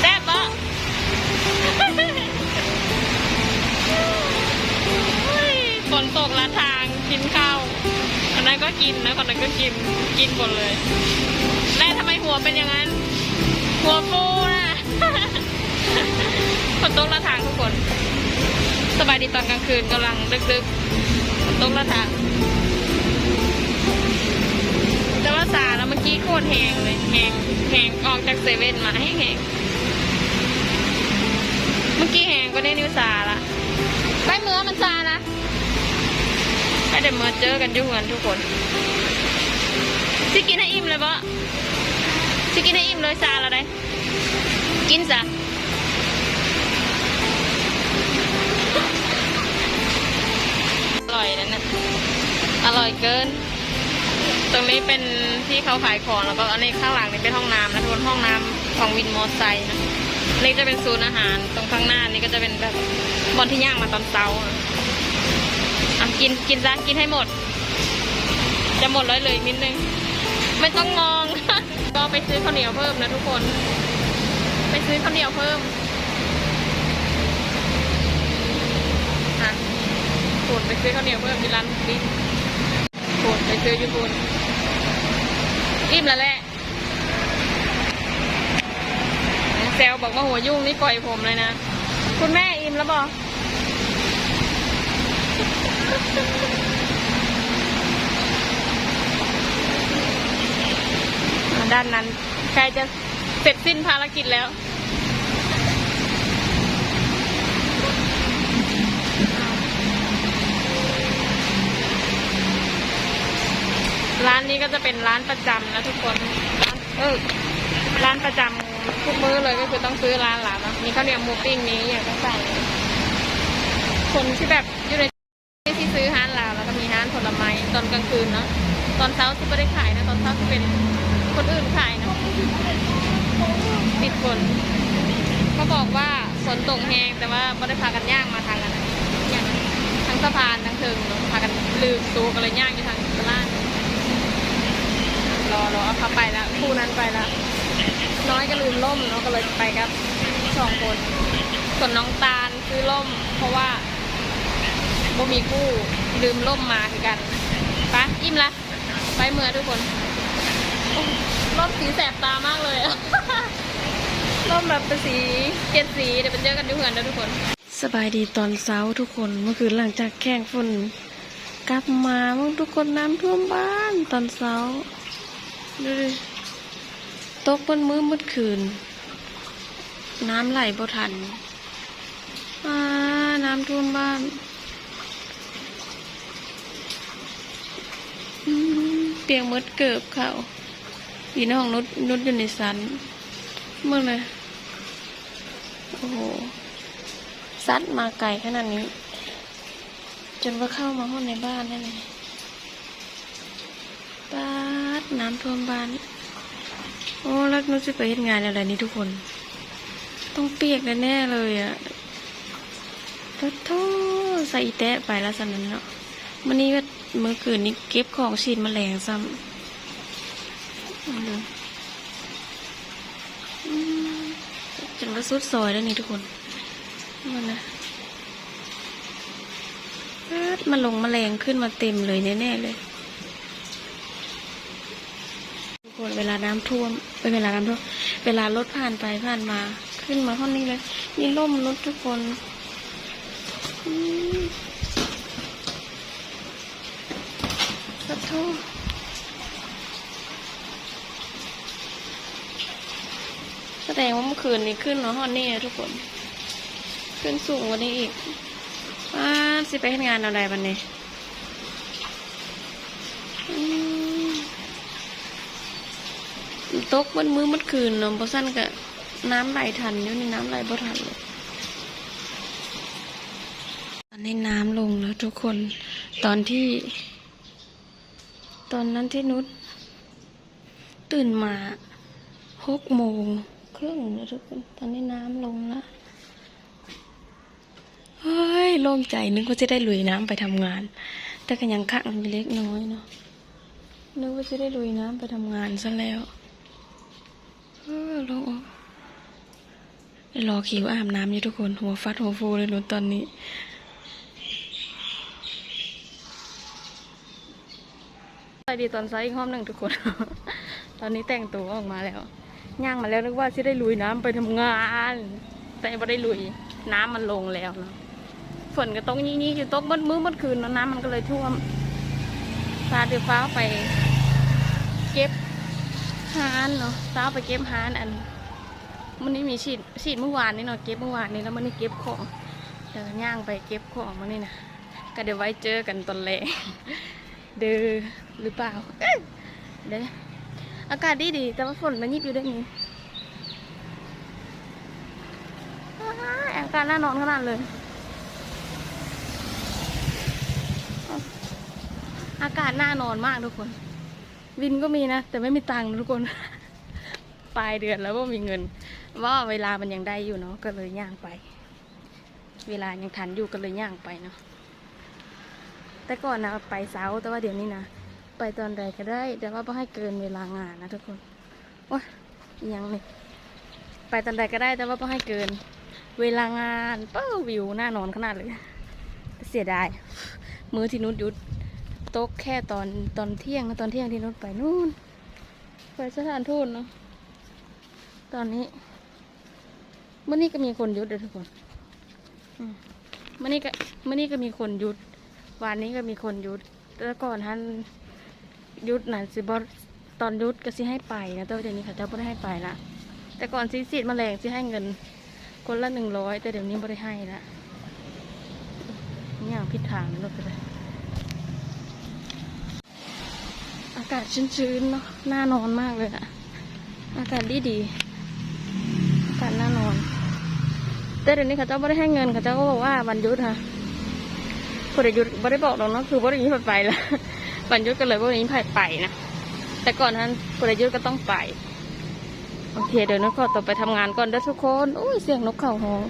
แซ่บปะเฮ้ยฝนตกละทางกินข้าว คนนั้นก็กินนะคนนั้นก็กินกินหมดเลยแม่ทำไมหัวเป็นอย่างนั้น หัวฟูนะฝนตกละทางทุกคน สบายดีตอนกลางคืนกำลังดึกๆฝนตกละทางแต่ว่าสาแล้วเมื่อกี้โคตรแหงเลยแหงแหงออกจากเซเว่นมาให้แหงเมื่อกี้แหงก็ได้นิ้วสาละ ไดี๋ยวเมื่อเจอกันยุ่งกันทุกคนสิกินให้อิ่มเลยปะสิกินให้อิ่มเลยซาล้วได้กินซะอร่อยนั่นนะอร่อยเกิน ตรงนี้เป็นที่เขาขายของแล้วก็อันนี้ข้างหลังนี่เป็นห้องน้ำนะทุกคนห้องน้ำของวินมอเตอร์ไซค์นะนี่จะเป็นศูนย์อาหาร ตรงข้างหน้านี่ก็จะเป็นแบบบอลที่ย่างมาตอนเช้าอะ กินกินซะกินให้หมด จะหมดเลยเลยนิดนึง ไม่ต้องมอง ก็ไปซื้อข้าวเหนียวเพิ่มนะทุกคน ไปซื้อข้าวเหนียวเพิ่มอะส่วนไปซื้อข้าวเหนียวเพิ่มที่ร้านบิ๊กคุณไปซื้อยู่คุณอิ่มแล้วแหละแซวบอกว่าหัวยุ่งนี่ปล่อยผมเลยนะ คุณแม่อิ่มแล้วบอก ด้านนั้นใกล้จะเสร็จสิ้นภารกิจแล้วร้านนี้ก็จะเป็นร้านประจำนะทุกคนร้านเออ ร้านประจำทุกมื้อเลยก็คือต้องซื้อร้านหลานนะมีข้าวเหนียวหมูปิ้งนี้อย่างก็ใส่ คนที่แบบอยู่ใน ตอนเช้าที่ไม่ได้ขายนะ ตอนเช้าที่เป็นคนอื่นขายนะติดฝนเขาบอกว่าฝนตกแหงแต่ว่าไม่ได้พากันย่างมาทางนั้นนะย่างทั้งสะพานทั้งเทิงเนาะพากันลืมตัวกันเลยย่างอยู่ทางตลาดรอรอเอาเขาไปแล้วคู่นั้นไปแล้วน้อยก็ลืมล่มเนาะก็เลยไปกับสองคนส่วนน้องตาลซื้อล่ม เพราะว่าบ่มีคู่ลืมล่มมาคือกันไปะอิ่มละ ไปเมื่อทุกคนโอ้ร่มสีแสบตามากเลยอะร่มแบบเป็นสีเกล็ดสีเดี๋ยวไปเจอกันที่เพื่อนนะทุกคน สบายดีตอนเช้าทุกคนเมื่อคืนหลังจากแข่งฝนกลับมาเมื่อทุกคนน้ำท่วมบ้านตอนเช้าดูดิตกบนมือมืดคืน น้ำไหลบ่ทันอ่าน้ำท่วมบ้านอื มเปียงมืดเกิบเขาพี่น้องนุดนุดอยู่ในสันเมื่อเลยโอ้โหซัดมาไกลขนาดนี้ จนว่าเข้ามาห้องในบ้านนั่นเลยปาดน้ำท่วมบ้าน โอ้แล้วนุชจะไปเฮ็ดงานอะไรนี่ทุกคน ต้องเปียกแน่เลยอะ่ะปะโทใส่อีแตะไปแล้วสันนั้นเนาะวันนี้ว่า เมื่อคืนนี้เก็บของฉีดแมลงซ้ำดูจนว่าสุดซอยแล้วนี่ทุกคนมันนะปาดมาลงแมลงขึ้นมาเต็มเลยแน่ๆเลยทุกคนเวลาน้ำท่วมเอ้ยเวลาน้ำท่วมเวลารถผ่านไปผ่านมา ขึ้นมาห้องนี้เลยนี่ร่มรถทุกคนอืมขอโทษแสดงว่าเมื่อคืนนี้ขึ้นมาห้องนี้นะทุกคน ขึ้นสูงกว่านี้อีกว้าสิไปเฮ็ดงานอะไรวันนี้ตกบนมือมันคืนเนาะบ่สั้นก็น้ำไหลทันอยู่นี่น้ำไหลบ่ทันเลยตอนนี้น้ำลงแล้วทุกคนตอนที่ ตอนนั้นที่นุชตื่นมาหกโมงครึ่งนะทุกคนตอนนี้น้ำลงล้วเฮ้ยโล่งใจนึกว่าจะได้ลุยน้ำไปทำงาน แต่ก็ยังข้างเล็กน้อยเนาะนึกว่าจะได้ลุยน้ำไปทำงานซะแล้วเออลงอกรอคิวอาบน้ำอยู่ทุกคน หัวฟัดหัวฟูเลยนุชตอนนี้ สดีตอนไซส์อีกห้อมหนึ่งทุกคน ตอนนี้แต่งตัวออกมาแล้ว ย่างมาแล้วนึกว่าจะได้ลุยน้ำไปทำงาน แต่ไม่ได้ลุย น้ำมันลงแล้วเนาะฝนก็ตกยี่ๆอยู่ตกมืดมื้อมืดคืนนาะน้ำมันก็เลยท่วมพาเดือฟ้าไปเก็บฮานเนาะฟ้าไปเก็บฮานอันมันนี้มีฉีดฉีดเมื่อวานนี่เนาะเก็บเมื่อวานนี้แล้วมันนี่เก็บของเดี๋ยวย่างไปเก็บของมันนี่นะก็เดี๋ยวไว้เจอกันตอนแรก เด้อหรือเปล่าเอ้ยเด้ออากาศดีดี แต่ว่าฝนมันยิบอยู่ด้นี้อายอากาศน่านอนขนาดเลย อากาศน่านอนมากทุกคน วินก็มีนะ แต่ไม่มีตังค์ทุกคน ปลายเดือนแล้วก็มีเงิน ว่าเวลามันยังได้อยู่เนาะก็เลยย่างไป เวลายังทันอยู่ก็เลยย่างไปเนาะ แต่ก่อนนะไปเสาแต่ว่าเดี๋ยวนี้นะไปตอนใดก็ได้ แต่ว่าไม่ให้เกินเวลางานนะทุกคนว้ายังนี่ไปตอนใดก็ได้แต่ว่าไม่ให้เกิน เวลางานเป้าวิวหน่านอนขนาดเลย เสียดายมือที่นุชหยุดโตกแค่ตอนตอนเที่ยงนะตอนเที่ยงที่นุชไปนู่นไปสถานทูตเนาะตอนนี้เมื่อนี้ก็มีคนยุดเลยทุกคนเมื่อนี้ก็เมื่อนี้ก็มีคนยุด วันนี้ก็มีคนยุดแล้วก่อนท่านยุดนะสิบอตอนยุดก็สิให้ไปนะแต่ว่าเดี๋ยวนี้เขาจะไม่ได้ให้ไปละแต่ก่อนสิสีดแมลงสิให้เงิน คนละหนึ่งร้อยแต่เดี๋ยวนี้ไม่ได้ให้ละนี่อย่างผิดทางนะรถไปเลยอากาศชื้นๆเนาะน่านอนมากเลยอะอากาศดีดีอากาศน่านอน แต่เดี๋ยวนี้เขาเจ้าไม่ได้ให้เงินเขาเจ้าก็บอกว่าวันยุดค่ะ พลเอกยุทธไม่ได้บอกหรอกเนาะคือว่าอย่างนี้ไปแล้วปัญยุทธก็เลยว่าอย่างนี้ไปนะแต่ก่อนนั้นพลเอกยุทธก็ต้องไปโอเคเดี๋ยวนะก็ต่อไปทำงานก่อนเด้อทุกคนโอ้ยเสียงนกเข่าหอง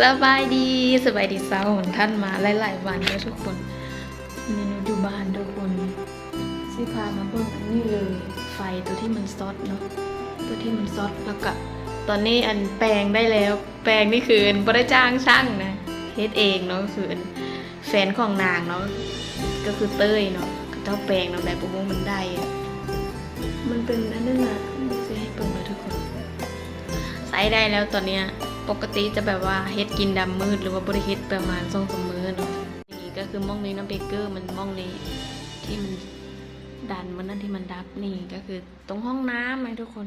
สบายดีสบายดีเศร้าของท่านมาหลาย ๆ วันแล้วทุกคนนี่นูอยู่บ้านทุกคนสิพามาเบิ่งอันนี้เลยไฟตัวที่มันซอดเนาะตัวที่มันซอดแล้วก็ตอนนี้อันแปลงได้แล้ว แปลงนี่คืออันบ่ได้จ้างช่างนะเฮ็ดเองเนาะคืออันแฟนของนางเนาะก็คือเต้ยเนาะเจ้าแปลงเนาะแบบบ่วงมันได้มันเป็นอันนั้นน่ะไม่ใช่ให้เบิ่งเลยทุกคนใช้ได้แล้วตอนเนี้ย ปกติจะแบบว่าเฮ็ดกินดำมืดหรือว่าบ่ได้เฮ็ดประมาณ2-3มื้อเนาะนี่ก็คือม่องนี้เนาเบเกอร์มันม่องนี้ที่มันดันมันนั่นที่มันดับนี่ก็คือตรงห้องน้ำไงทุกคน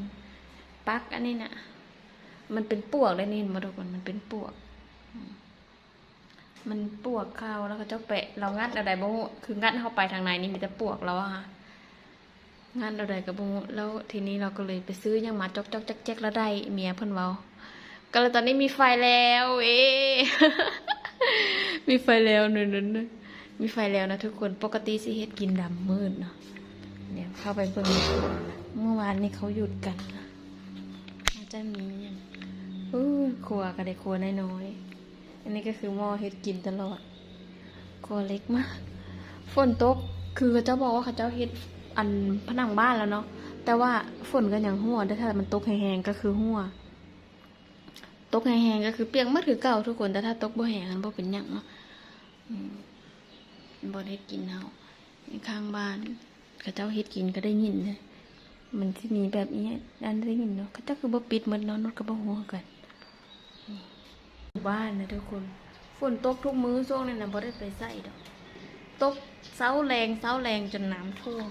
ปลั๊กอันนี้นะ่ะมันเป็นปวกเลยนี่มาทุกคนมันเป็นปวก มันปวกเข้าแล้วก็เจ้าแปะ เรางัดอะไรบ้างคืองัดเข้าไปทางในนี่มีแต่ปวกแล้วอะค่ะงัดอะไรกับบ้งแล้วทีนี้เราก็เลยไปซื้อยังมาจอกจอกแจ๊กแจ๊กแล้วได้เมียเพิ่นเว้า ก็เลยตอนนี้มีไฟแล้ว เอ มีไฟแล้วนึนนมีไฟแล้วนะทุกคน ปกติสิเฮ็ดกินดำมืดเนาะเดี๋ยเข้าไปเบิ่งเมื่อวานนี้เขาหยุดกันนะอาจจะมีอย่างอู้ครัวก็ได้ครัวน้อยอันนี้ก็คือหม้อเฮ็ดกินตลอดก็เล็กมาก ฝนตก คือเขาเจ้าบอกว่าเขาเจ้าเฮ็ดอันผนังบ้านแล้วเนาะ แต่ว่าฝนก็ยังหัวแต่ถ้ามันตกแห้งๆก็คือหัว ตกแห้งๆก็คือเปียกมาถือเก่าทุกคน แต่ถ้าตกบ่แห้งมันบ่เป็นหยังเนาะบ่ได้กินเฮาในข้างบ้านเขาเจ้าเฮ็ดกินก็ได้ยินเลยมันที่มีแบบนี้อันได้ยินเนาะเขาเจ้าคือบ่ปิดหมดเนาะนดก็บ่หัวกันบ้านนะทุกคน ฝนตกทุกมื้อช่วงนี้นะบ่ได้ไปใส่ดอก ตกเสาแรงเสาแรงจนน้ำท่วม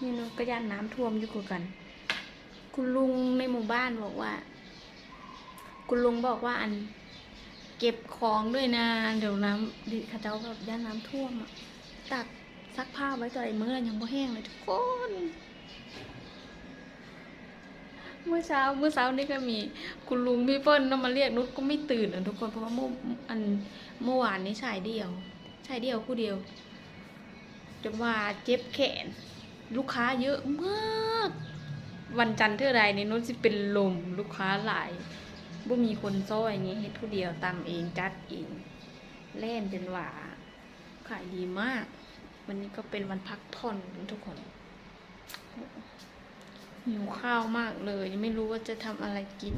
นี่เนาะก็ย่านน้ำท่วมอยู่กัน คุณลุงในหมู่บ้านบอกว่า คุณลุงบอกว่าอันเก็บของด้วยนะ เดี๋ยวน้ำดิขาเจ้าแบบย่านน้ำท่วมอะตักซักผ้าไว้ต่อไอ้มื้อยังบ่แห้งเลยทุกคน เมื่อเช้าเมื่อเช้านี่ก็มีคุณลุงพี่เปิ้ลเนามาเรียกนุชก็ไม่ตื่นอะทุกคนเพราะว่าเมื่ออันเมื่อวานนี้ชายเดียวชายเดียวคู่เดียวจนว่าเจ็บแขน ลูกค้าเยอะมาก วันจันทร์เท่าไรนี่นุชสิเป็นลมลูกค้าหลาย บ่มีคนซ้อย่างเงี้ยเฮ็ดผู้เดียวตำเองจัดเองเล่นเป็นหวาขายดีมาก วันนี้ก็เป็นวันพักผ่อนทุกคนหิวข้าวมากเลยยังไม่รู้ว่าจะทำอะไรกิน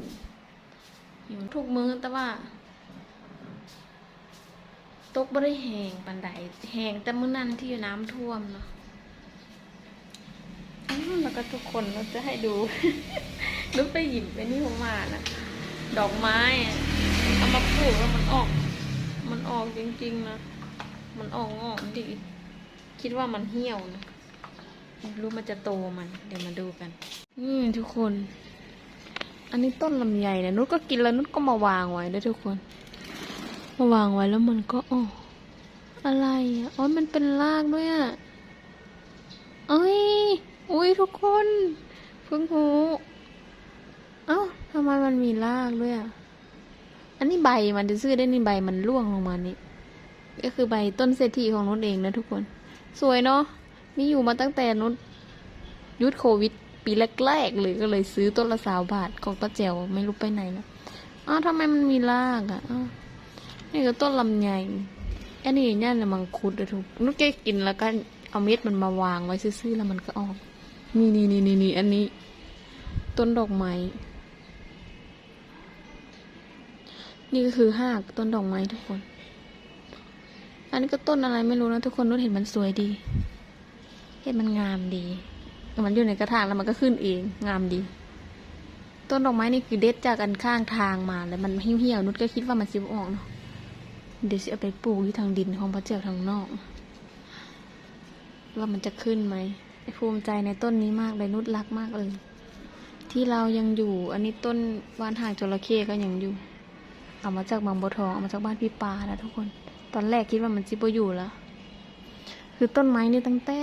หิวทุกมื้อแต่ว่าตกบ่ได้แหงปันใดแหงแต่มื้อนั้นที่อยู่น้ำท่วมเนาะแล้วก็ทุกคนเราจะให้ดูลุกไปหยิบไปนี่ผมมานะ ดอกไม้เอามาปลูกแล้วมันออก มันออกจริงๆนะ มันออกงอกดี คิดว่ามันเหี่ยวนะรู้มันจะโตมัน เดี๋ยวมาดูกัน นี่ทุกคน อันนี้ต้นลำไยนะนุชก็กินแล้วนุชก็มาวางไว้ด้วยทุกคน มาวางไว้แล้วมันก็อ๋ออะไรอะอ๋อมันเป็นรากด้วยอะเอ้ยอุ้ยทุกคนเพิ่งรู้ เอ้าทำไมมันมีรากด้วยอะ อันนี้ใบมันจะซื้อได้นี่ใบมันร่วงลงมานี่ ก็คือใบต้นเศรษฐีของนุชเองนะทุกคน สวยเนาะ มีอยู่มาตั้งแต่นุชยุดโควิด ปีแรกๆเลยก็เลยซื้อต้นละสาวบาทของป้าแจ๋วไม่รู้ไปไหนแล้วอ้าวทำไมมันมีรากอะอ้าวนี่ก็ต้นลำไยอันนี้เนี่ยนะมังคุดอะทุกนุชแกกินแล้วก็เอาเม็ดมันมาวางไว้ซื่อๆแล้วมันก็ออกมีนี่นี่นี่นี่อันนี้ ต้นดอกไม้ นี่ก็คือหากต้นดอกไม้ทุกคน อันนี้ก็ต้นอะไรไม่รู้นะทุกคนนุชเห็นมันสวยดี เห็นมันงามดี มันอยู่ในกระถางแล้วมันก็ขึ้นเอง งามดี ต้นดอกไม้นี่คือเด็ดจากกันข้างทางมา แล้วมันเหี่ยวๆนุชก็คิดว่ามันสิบออกเนาะ เดี๋ยวจะเอาไปปลูกที่ทางดินของพระเจ้าทางนอก ว่ามันจะขึ้นไหมภูมิใจในต้นนี้มากเลยนุชรักมากเลย ที่เรายังอยู่ อันนี้ต้นวานหางจระเข้ก็ยังอยู่ เอามาจากบางบัวทองเอามาจากบ้านพี่ปานะทุกคน ตอนแรกคิดว่ามันจิบอยู่แล้วคือต้นไม้นี่ตั้งแต่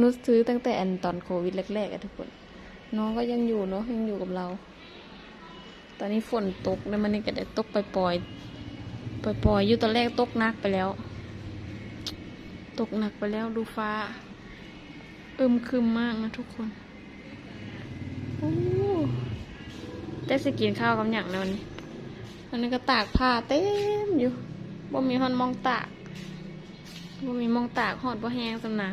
นุชซื้อตั้งแต่อันตอนโควิดแรกๆอะทุกคน น้องก็ยังอยู่เนาะยังอยู่กับเรา ตอนนี้ฝนตกเลยมันนี่ก็ได้ตกไปปล่อยปล่อยปล่อยๆอยู่ตอนแรกตกหนักไปแล้ว ตกหนักไปแล้วดูฟ้าอิมครึมมากนะทุกคนโอ้ได้สกินข้าวกับอย่างในวันนี้ อันนี้ก็ตากผ้าเต็มอยู่บ่มีฮอนมองตากบ่มีมองตากหอดบ่แห้งสำนา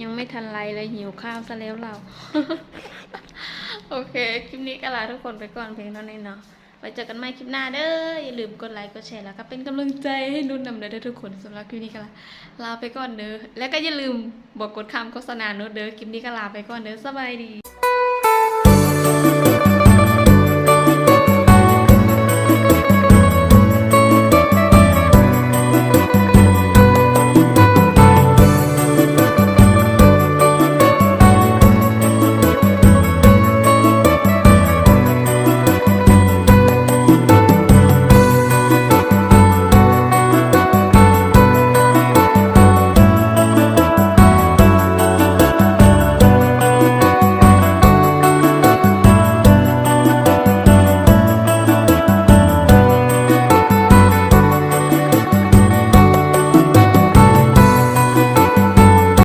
ยังไม่ทันไรเลยหิวข้าวซะแล้วเรา โอเค คลิปนี้ก็ลาทุกคนไปก่อนเพียงเท่านี้เนาะไว้เจอกันใหม่คลิปหน้าเด้อ อย่าลืมกดไลค์ กดแชร์แล้วก็เป็นกำลังใจให้นุ่นนำเด้อทุกคนสำหรับคลิปนี้ก็ลาลาไปก่อนเด้อ แล้วก็อย่าลืมบอกกดคำโฆษณาโน้ตเด้อ คลิปนี้ก็ลาไปก่อนเด้อสบายดี